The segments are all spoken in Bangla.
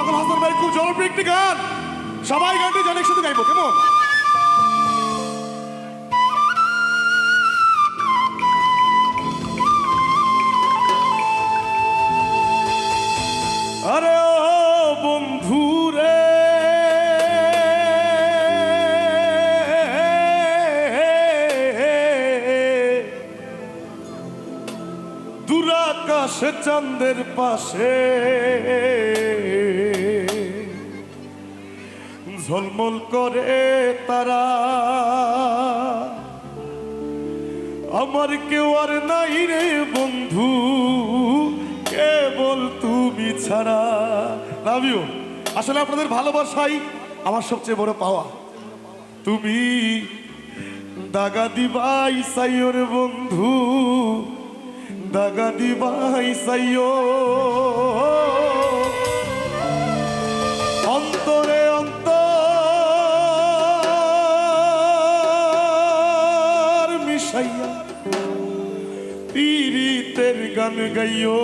পাগল হাসান ভাই, খুব জনপ্রিয় একটি গান। সবাই গানটি জানে একসাথে গাইবো, কেমন? আরে বন্ধু রে, দুরাকাশে পাশে ঝলমল করে তারা। আমার কেউ আর নাই রে বন্ধু, কেবল তুমি ছাড়া। ইউ আসলে আপনাদের ভালোবাসাই আমার সবচেয়ে বড় পাওয়া। তুমি দাগা দিবাই সাইও রে বন্ধু, দাগা দিবাই সাইও পীড়িতের গান গাইও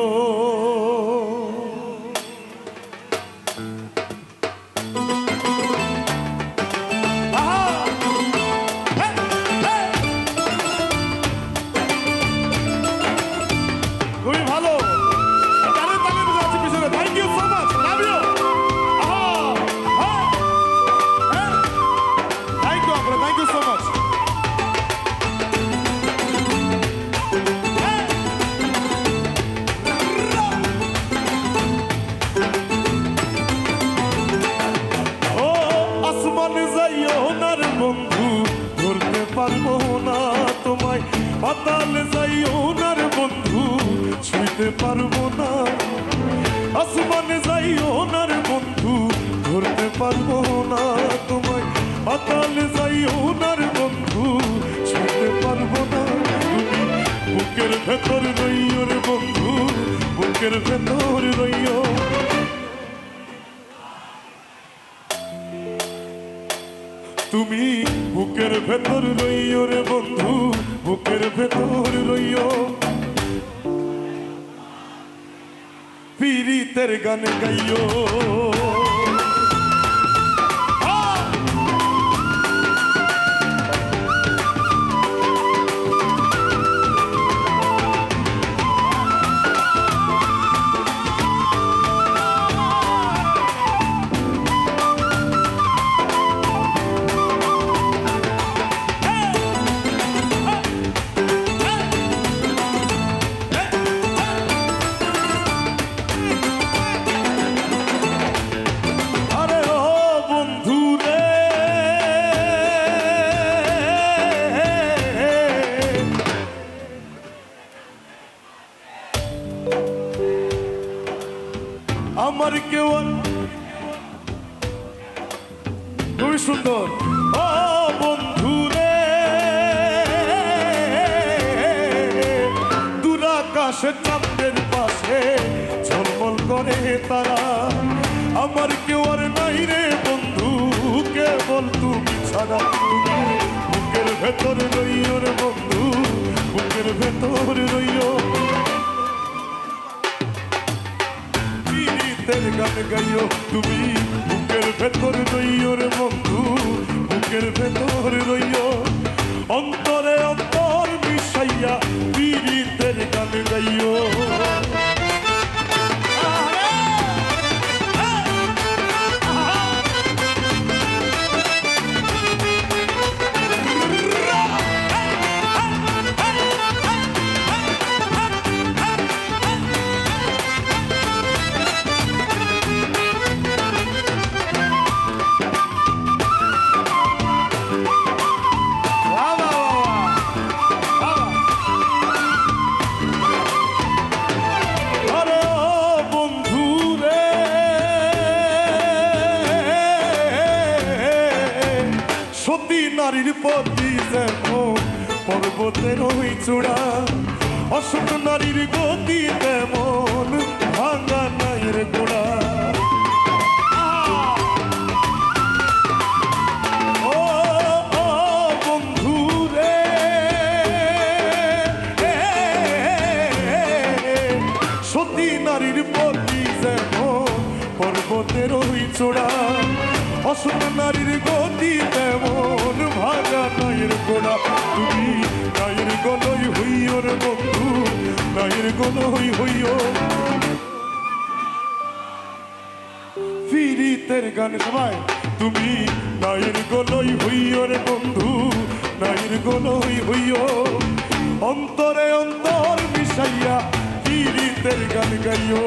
পারব না। আসমানে যাইও না রে বন্ধু, ধরতে পারব না তোমায়। পাতালে যাইও না রে বন্ধু ছুঁইতে পারব না তুমি। বুকের ভেতর রইও রে বন্ধু, বুকের ভেতর রইও। তুমি বুকের ভেতর রইও রে বন্ধু, বুকের ভেতর রইও। পীড়িতের গান গাইও। খুবই সুন্দর। ও বন্ধু রে দুরাকাশে চাঁদের পাশে ঝলমল করে তারা। আমার কেউ আর নাই রে বন্ধু, কেবল তুমি ছাড়া। বুকের ভেতর রইও রে বন্ধু, বুকের ভেতর পীড়িতের গান গাইও তুমি ভেতর রইয়র বন্ধু বুকের ভেতর রইয়। অন্তরে অন্তর মিশাইয়া পীড়িতের গান গাইও নারীর প্রতি যেমন পর্বতের ওই চূড়া। অশোক নারীর গতি তেমন ভাঙা নাইয়ের গোড়া। পর্বতের ওই চোড়া। অসুর নারীর গতি নায়ের গোড়া তুমি নায়ের গলই হইও বন্ধু নায়ের গলই হইও। ফিরিতের গান সবাই, তুমি নায়ের গলই হইও রে বন্ধু নায়ের গলই হইও। অন্তরে অন্তর মিশাইয়া ফিরিতের গান গাইও।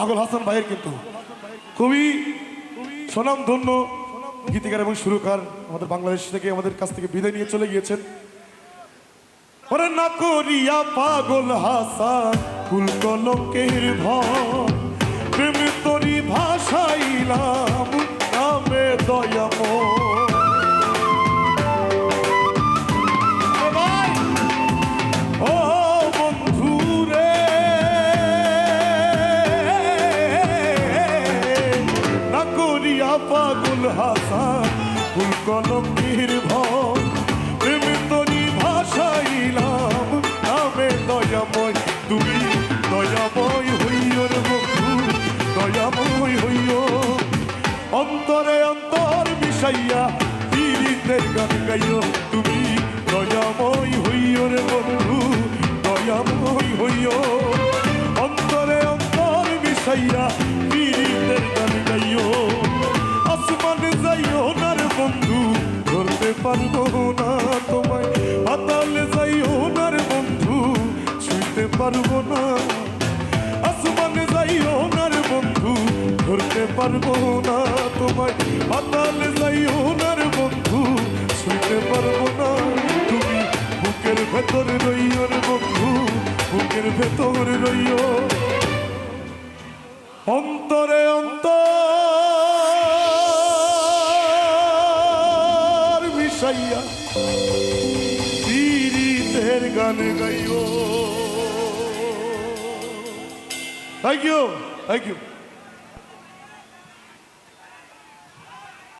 পাগল হাসান ভাইয়ের কিন্তু খুবই সুনাম ধন্য গীতিকার এবং সুরকার আমাদের বাংলাদেশ থেকে, আমাদের কাছ থেকে বিদায় নিয়ে চলে গিয়েছেন। ওরে না করিয়া পাগল হাসান, ফুল কলকের ভাসাইলাম পাগল হাসান, ফুল কলঙ্কের ভর। প্রেম তরি ভাসাইলাম নামে দয়াময় তুমি। দয়াময় হইও রে বন্ধু, দয়াময় হইও অন্তরে অন্তর মিশাইয়া পীড়িতের গান গাইও তুমি। দয়াময় হইও রে বন্ধু, দয়াময় হইও। অন্তরে অন্তর মিশাইয়া পীড়িতের গান গাইও। পারব না তোমায়। পাতালে যাইও না রে বন্ধু ছুঁতে পারব না। আসমানে যাইও না রে বন্ধু, ধরতে পারব না তোমায়। পাতালে যাইও না রে বন্ধু ছুঁতে পারব না। তুমি বুকের ভেতরে রইও বন্ধু, বুকের ভেতরে অন্তরে মিশাইয়া পীড়িতের গান গাইও। Thank you thank you